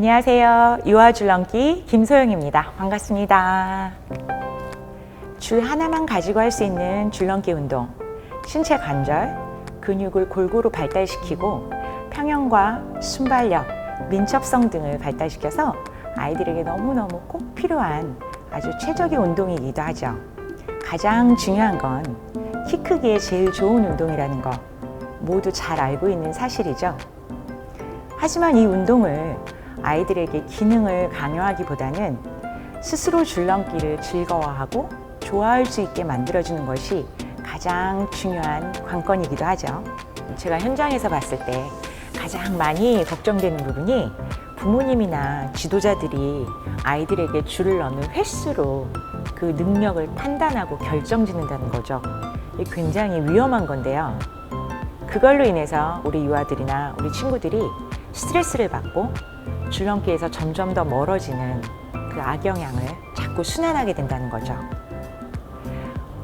안녕하세요. 유아 줄넘기 김소영입니다. 반갑습니다. 줄 하나만 가지고 할 수 있는 줄넘기 운동. 신체 관절, 근육을 골고루 발달시키고 평형과 순발력, 민첩성 등을 발달시켜서 아이들에게 너무너무 꼭 필요한 아주 최적의 운동이기도 하죠. 가장 중요한 건 키 크기에 제일 좋은 운동이라는 거 모두 잘 알고 있는 사실이죠. 하지만 이 운동을 아이들에게 기능을 강요하기보다는 스스로 줄넘기를 즐거워하고 좋아할 수 있게 만들어주는 것이 가장 중요한 관건이기도 하죠. 제가 현장에서 봤을 때 가장 많이 걱정되는 부분이 부모님이나 지도자들이 아이들에게 줄을 넣는 횟수로 그 능력을 판단하고 결정짓는다는 거죠. 굉장히 위험한 건데요. 그걸로 인해서 우리 유아들이나 우리 친구들이 스트레스를 받고 줄넘기에서 점점 더 멀어지는 그 악영향을 자꾸 순환하게 된다는 거죠.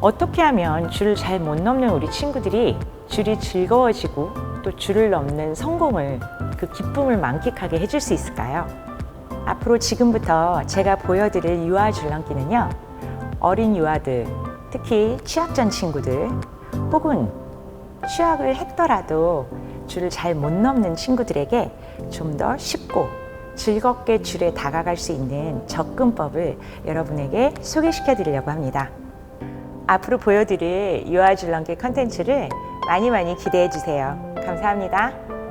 어떻게 하면 줄을 잘 못 넘는 우리 친구들이 줄이 즐거워지고 또 줄을 넘는 성공을 그 기쁨을 만끽하게 해줄 수 있을까요? 앞으로 지금부터 제가 보여드릴 유아 줄넘기는요, 어린 유아들, 특히 취학 전 친구들, 혹은 취학을 했더라도 줄을 잘 못 넘는 친구들에게 좀 더 쉽고 즐겁게 줄에 다가갈 수 있는 접근법을 여러분에게 소개시켜 드리려고 합니다. 앞으로 보여드릴 유아 줄넘기 컨텐츠를 많이 많이 기대해 주세요. 감사합니다.